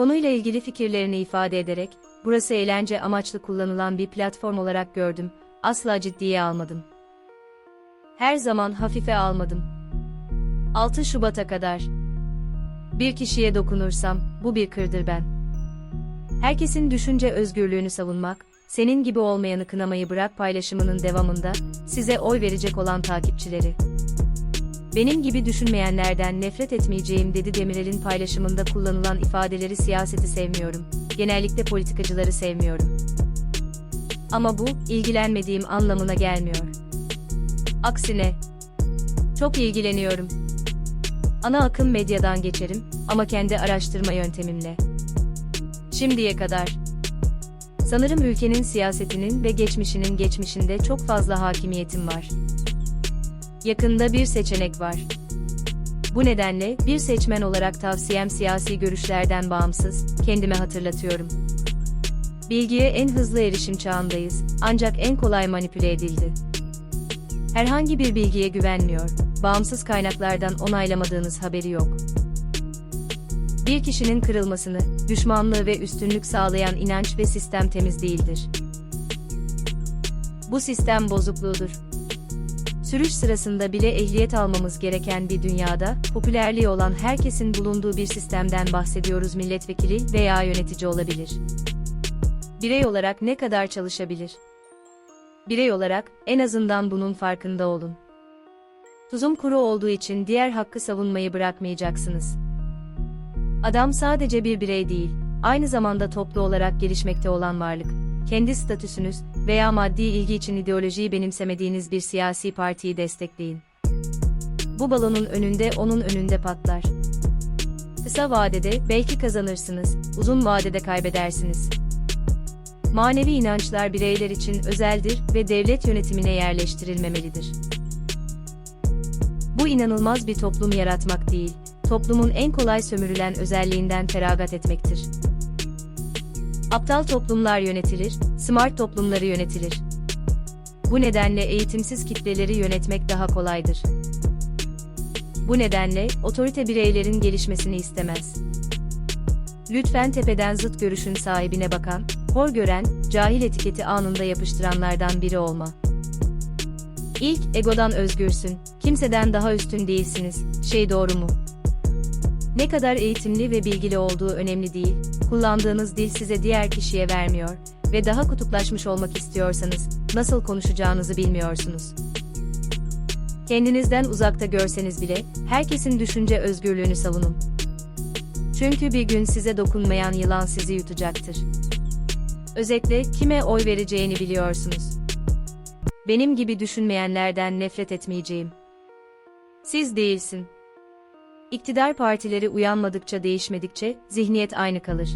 Konuyla ilgili fikirlerini ifade ederek, burası eğlence amaçlı kullanılan bir platform olarak gördüm, asla ciddiye almadım. Her zaman hafife almadım. 6 Şubat'a kadar. Bir kişiye dokunursam, bu bir kırdır ben. Herkesin düşünce özgürlüğünü savunmak, senin gibi olmayanı kınamayı bırak paylaşımının devamında, size oy verecek olan takipçileri. Benim gibi düşünmeyenlerden nefret etmeyeceğim dedi Demirel'in paylaşımında kullanılan ifadeleri siyaseti sevmiyorum, genellikle politikacıları sevmiyorum. Ama bu, ilgilenmediğim anlamına gelmiyor. Aksine, çok ilgileniyorum. Ana akım medyadan geçerim ama kendi araştırma yöntemimle. Şimdiye kadar. Sanırım ülkenin siyasetinin ve geçmişinin geçmişinde çok fazla hakimiyetim var. Yakında bir seçenek var. Bu nedenle bir seçmen olarak tavsiyem siyasi görüşlerden bağımsız, kendime hatırlatıyorum. Bilgiye en hızlı erişim çağındayız, ancak en kolay manipüle edildi. Herhangi bir bilgiye güvenmiyor, bağımsız kaynaklardan onaylamadığınız haberi yok. Bir kişinin kırılmasını, düşmanlığı ve üstünlük sağlayan inanç ve sistem temiz değildir. Bu sistem bozukluğudur. Sürüş sırasında bile ehliyet almamız gereken bir dünyada, popülerliği olan herkesin bulunduğu bir sistemden bahsediyoruz milletvekili veya yönetici olabilir. Birey olarak ne kadar çalışabilir? Birey olarak, en azından bunun farkında olun. Tuzum kuru olduğu için diğer hakkı savunmayı bırakmayacaksınız. Adam sadece bir birey değil, aynı zamanda toplu olarak gelişmekte olan varlık. Kendi statüsünüz veya maddi ilgi için ideolojiyi benimsemediğiniz bir siyasi partiyi destekleyin. Bu balonun önünde onun önünde patlar. Kısa vadede belki kazanırsınız, uzun vadede kaybedersiniz. Manevi inançlar bireyler için özeldir ve devlet yönetimine yerleştirilmemelidir. Bu inanılmaz bir toplum yaratmak değil, toplumun en kolay sömürülen özelliğinden feragat etmektir. Aptal toplumlar yönetilir, smart toplumları yönetilir. Bu nedenle eğitimsiz kitleleri yönetmek daha kolaydır. Bu nedenle otorite bireylerin gelişmesini istemez. Lütfen tepeden zıt görüşün sahibine bakan, hor gören, cahil etiketi anında yapıştıranlardan biri olma. İlk, egodan özgürsün, kimseden daha üstün değilsiniz, şey doğru mu? Ne kadar eğitimli ve bilgili olduğu önemli değil, kullandığınız dil size diğer kişiye vermiyor ve daha kutuplaşmış olmak istiyorsanız, nasıl konuşacağınızı bilmiyorsunuz. Kendinizden uzakta görseniz bile, herkesin düşünce özgürlüğünü savunun. Çünkü bir gün size dokunmayan yılan sizi yutacaktır. Özetle, kime oy vereceğini biliyorsunuz. Benim gibi düşünmeyenlerden nefret etmeyeceğim. Siz değilsin. İktidar partileri uyanmadıkça değişmedikçe zihniyet aynı kalır.